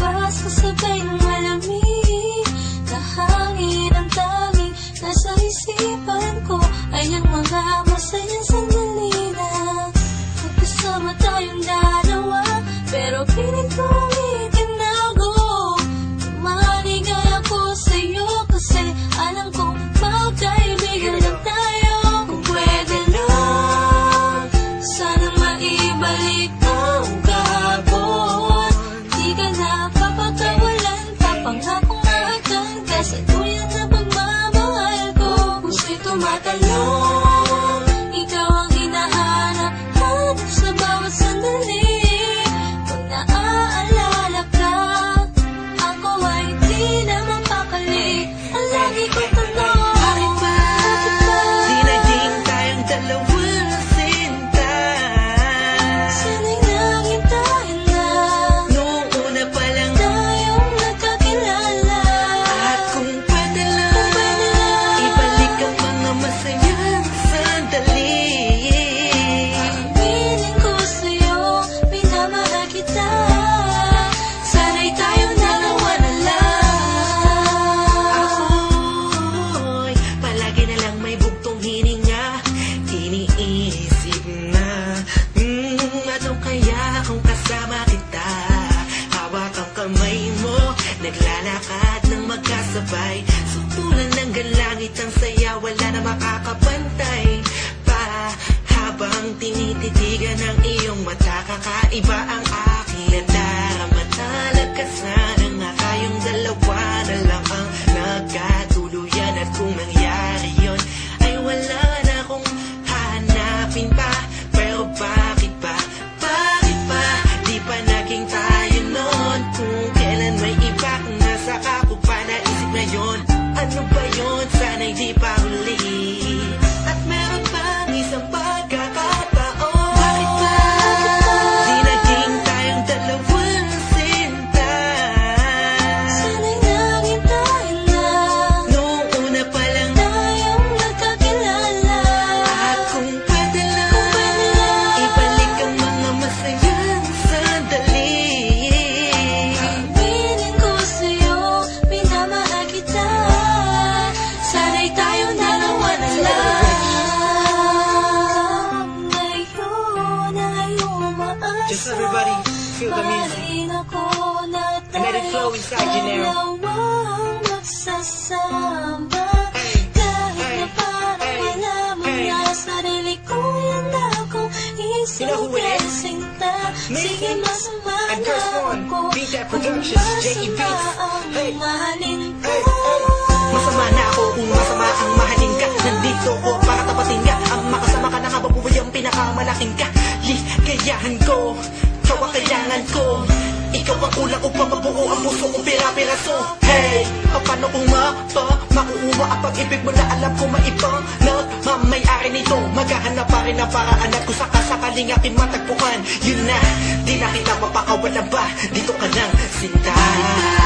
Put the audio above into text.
Kasabay ng malamig Na ang tanging nasa isipan ko. Ay ang mga masayang sandali na. Magkasama tayong dalawa Pero pilit ko na, hmm, ano kaya kung kasama kita? Hawak ang kamay mo, naglalakad ng magkasabay. Sutulan ng galangit ang saya, wala na makakapantay pa. Habang tinititigan ng iyong mata, kakaiba You now. Dalawang magsasama Kahit na parang wala mo hey. na Sarili ko yan akong it is? isang sinta Me? Sige masama na One, ako Kung masama ang mahalin ko. Masama na ako kung masama ang mahalin ka. Nandito ko para tapatin ka. Ang makasama ka na habang buhay ang pinakamalaking ka. Ligayahan ko, ikaw ang kailangan ko Ikaw ang ulang upang mabuo ang puso kong pira-piraso. Hey, paano kung mapa Makuuwa ang pag-ibig mo na alam ko maibang Na mamayari nito. Maghahanap pa rin ang paraan at kung sakasakaling aking matagpuan. Yun na, di na kita mapakawalan ba? Dito ka lang, sinta